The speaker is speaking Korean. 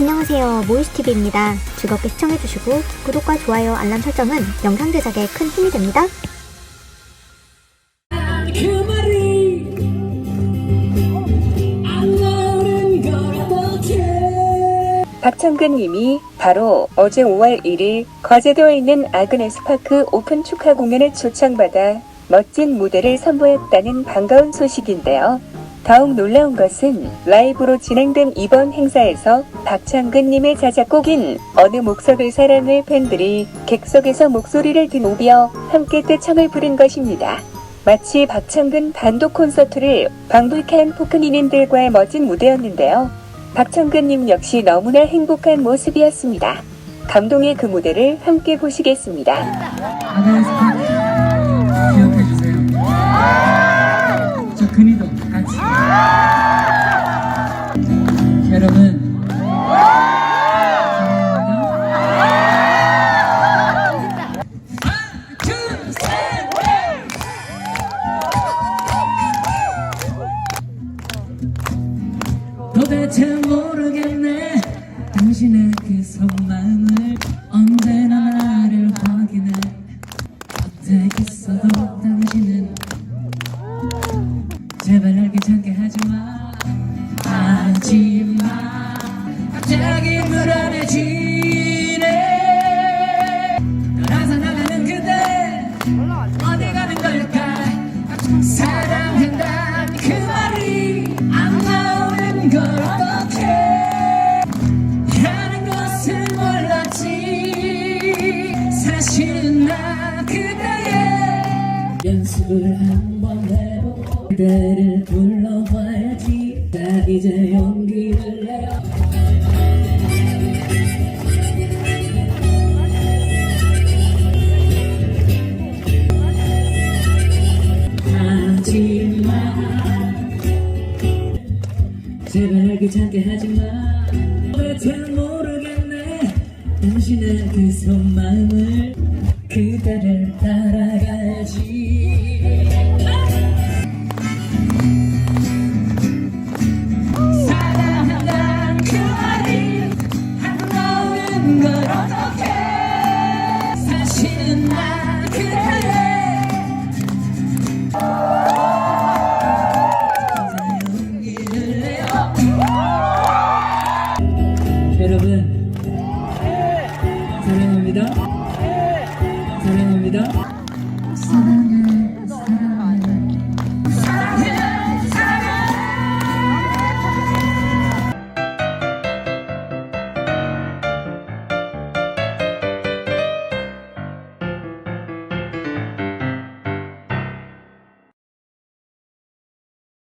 안녕하세요. 모이스TV입니다. 즐겁게 시청해주시고 구독과 좋아요, 알람 설정은 영상 제작에 큰 힘이 됩니다. 그 박창근 님이 바로 어제 5월 1일 거제도에 있는 아그네스파크 오픈 축하 공연에 초청받아 멋진 무대를 선보였다는 반가운 소식인데요. 더욱 놀라운 것은 라이브로 진행된 이번 행사에서 박창근 님의 자작곡인 어느 목석을 사랑을 팬들이 객석에서 목소리를 드노비어 함께 떼창을 부른 것입니다. 마치 박창근 단독 콘서트를 방불케한 포크니님들과의 멋진 무대였는데요. 박창근님 역시 너무나 행복한 모습이었습니다. 감동의 그 무대를 함께 보시겠습니다. 도대체 모르겠네. 당신의 그 속마음을 언제나 나를 확인해. 곁에 있어도 당신은 제발 날 귀찮게 하지마. 하지마. 갑자기 불안해지 연습을 한번 해보고 그대를 불러봐야지. 나 이제 용기를 내어 하지마 제발 날 귀찮게 하지마 도대체 모르겠네. 당신의 그 속마음을 그대를 따라가야지. 사랑한다는 그 말이 안 나오는 걸 어떡해? 사실은 나 그대의 용기를 내어 여러분 Ayda. Sana.